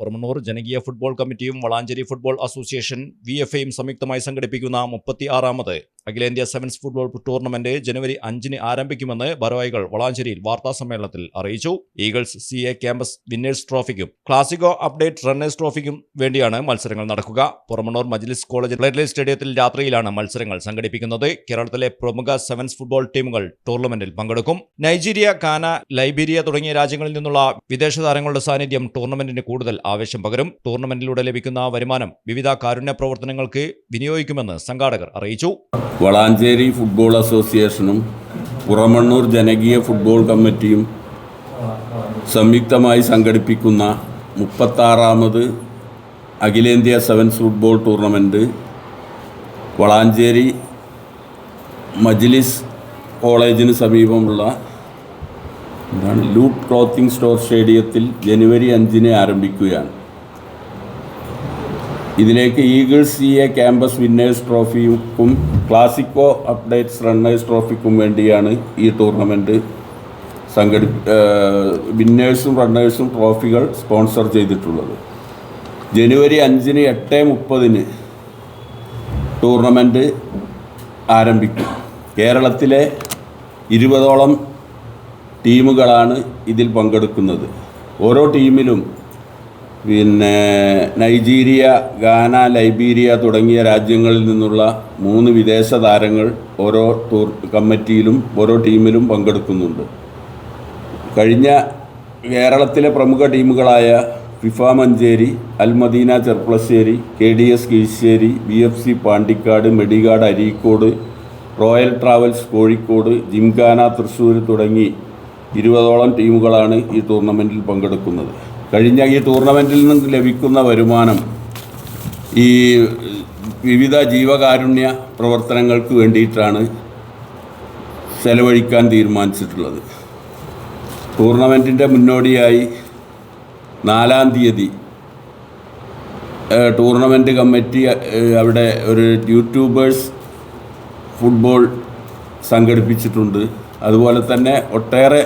പുറമണ്ണൂർ ജനകീയ ഫുട്ബോൾ കമ്മിറ്റിയും Valanchery football association V F എയും സംയുക്തമായി സംഘടിപ്പിക്കുന്ന മുപ്പത്തി ആറാമത് അഖിലേന്ത്യാ സെവൻസ് ഫുട്ബോൾ ടൂർണമെന്റ് ജനുവരി അഞ്ചിന് ആരംഭിക്കുമെന്ന് ബറോയികൾ വളാഞ്ചേരിയിൽ വാർത്താസമ്മേളനത്തിൽ അറിയിച്ചു. Eagles C A campus winners ട്രോഫിക്കും Clasico update runners ട്രോഫിക്കും വേണ്ടിയാണ് മത്സരങ്ങൾ നടക്കുക. പുറമണൂർ മജ്ലിസ് കോളേജ് പ്ലേറ്റ്ലേ സ്റ്റേഡിയത്തിൽ രാത്രിയിലാണ് മത്സരങ്ങൾ സംഘടിപ്പിക്കുന്നത്. കേരളത്തിലെ പ്രമുഖ സെവൻസ് ഫുട്ബോൾ ടീമുകൾ ടൂർണമെന്റിൽ പങ്കെടുക്കും. നൈജീരിയ കാന ലൈബീരിയ തുടങ്ങിയ രാജ്യങ്ങളിൽ നിന്നുള്ള വിദേശ താരങ്ങളുടെ സാന്നിധ്യം ടൂർണമെന്റിന് കൂടുതൽ ആവേശം പകരും. ടൂർണമെന്റിലൂടെ ലഭിക്കുന്ന വരുമാനം വിവിധ കാരുണ്യ പ്രവർത്തനങ്ങൾക്ക് വിനിയോഗിക്കുമെന്ന് സംഘാടകർ അറിയിച്ചു. വളാഞ്ചേരി ഫുട്ബോൾ അസോസിയേഷനും പുറമണ്ണൂർ ജനകീയ ഫുട്ബോൾ കമ്മിറ്റിയും സംയുക്തമായി സംഘടിപ്പിക്കുന്ന മുപ്പത്താറാമത് അഖിലേന്ത്യാ സെവൻസ് ഫുട്ബോൾ ടൂർണമെന്റ് വളാഞ്ചേരി മജ്ലിസ് കോളേജിന് സമീപമുള്ള എന്താണ് ലൂപ്പ് ക്ലോത്തിങ് സ്റ്റോർ സ്റ്റേഡിയത്തിൽ ജനുവരി അഞ്ചിന് ആരംഭിക്കുകയാണ്. ഇതിലേക്ക് eagles C A campus winners ട്രോഫിക്കും Clasico updates runners ട്രോഫിക്കും വേണ്ടിയാണ് ഈ ടൂർണമെന്റ് സംഘടി വിന്നേഴ്സും റണ്ണേഴ്സും ട്രോഫികൾ സ്പോൺസർ ചെയ്തിട്ടുള്ളത്. ജനുവരി അഞ്ചിന് എട്ട് മുപ്പതിന് ടൂർണമെന്റ് ആരംഭിക്കും. കേരളത്തിലെ ഇരുപതോളം ടീമുകളാണ് ഇതിൽ പങ്കെടുക്കുന്നത്. ഓരോ ടീമിലും പിന്നെ നൈജീരിയ ഗാന ലൈബീരിയ തുടങ്ങിയ രാജ്യങ്ങളിൽ നിന്നുള്ള മൂന്ന് വിദേശ താരങ്ങൾ ഓരോ ടൂർ കമ്മിറ്റിയിലും ഓരോ ടീമിലും പങ്കെടുക്കുന്നുണ്ട്. കഴിഞ്ഞ കേരളത്തിലെ പ്രമുഖ ടീമുകളായ FIFA Manjeri Almadina Cherpulassery K D S Kizhisseri B F C Pandikkad Medikad Areekode royal travels Kozhikode Gymkhana Thrissur തുടങ്ങി ഇരുപതോളം ടീമുകളാണ് ഈ ടൂർണമെന്റിൽ പങ്കെടുക്കുന്നത്. കഴിഞ്ഞ ഈ ടൂർണമെന്റിൽ നിന്ന് ലഭിക്കുന്ന വരുമാനം ഈ വിവിധ ജീവകാരുണ്യ പ്രവർത്തനങ്ങൾക്ക് വേണ്ടിയിട്ടാണ് ചെലവഴിക്കാൻ തീരുമാനിച്ചിട്ടുള്ളത്. ടൂർണമെന്റിന്റെ മുന്നോടിയായി നാലാം തീയതി ടൂർണമെന്റ് കമ്മിറ്റി അവിടെ ഒരു യൂട്യൂബേഴ്സ് ഫുട്ബോൾ സംഘടിപ്പിച്ചിട്ടുണ്ട്. അതുപോലെ തന്നെ ഒട്ടേറെ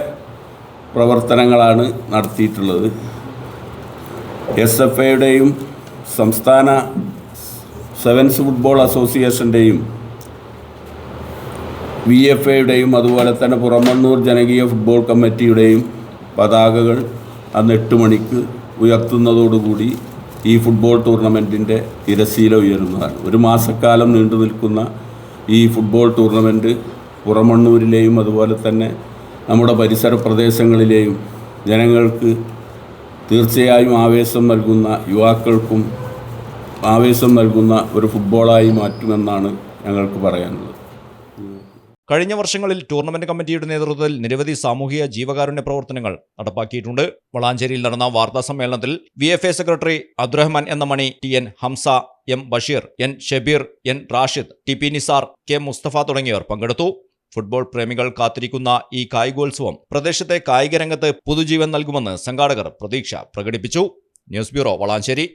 പ്രവർത്തനങ്ങളാണ് നടത്തിയിട്ടുള്ളത്. എസ് എഫ് എയുടെയും സംസ്ഥാന സെവൻസ് ഫുട്ബോൾ അസോസിയേഷന്റെയും വി എഫ് എയുടെയും അതുപോലെ തന്നെ പുറമണ്ണൂർ ജനകീയ ഫുട്ബോൾ കമ്മിറ്റിയുടെയും പതാകകൾ അന്ന് എട്ട് മണിക്ക് ഉയർത്തുന്നതോടുകൂടി ഈ ഫുട്ബോൾ ടൂർണമെന്റിന്റെ തിരശീല ഉയരുന്നതാണ്. ഒരു മാസക്കാലം നീണ്ടു നിൽക്കുന്ന ഈ ഫുട്ബോൾ ടൂർണമെന്റ് പുറമണ്ണൂരിലെയും അതുപോലെ തന്നെ നമ്മുടെ പരിസര പ്രദേശങ്ങളിലെയും ജനങ്ങൾക്ക് തീർച്ചയായും ആവേശം നൽകുന്ന യുവാക്കൾക്കും ആവേശം നൽകുന്ന ഒരു ഫുട്ബോളായി മാറ്റുമെന്നാണ് ഞങ്ങൾക്ക് പറയാനുള്ളത്. കഴിഞ്ഞ വർഷങ്ങളിൽ ടൂർണമെന്റ് കമ്മിറ്റിയുടെ നേതൃത്വത്തിൽ നിരവധി സാമൂഹിക ജീവകാരുണ്യ പ്രവർത്തനങ്ങൾ നടപ്പാക്കിയിട്ടുണ്ട്. വളാഞ്ചേരിയിൽ നടന്ന വാർത്താ സമ്മേളനത്തിൽ V F A secretary Abdurahman എന്ന Mani T N Hamza M Basheer N Shabeer N Rashid T P Nisar K Mustafa തുടങ്ങിയവർ പങ്കെടുത്തു. ഫുട്ബോൾ പ്രേമികൾ കാത്തിരിക്കുന്ന ഈ കായികോത്സവം പ്രദേശത്തെ കായിക രംഗത്ത് പുതുജീവൻ നൽകുമെന്ന് സംഘാടകർ പ്രതീക്ഷ പ്രകടിപ്പിച്ചു. News bureau Valanchery.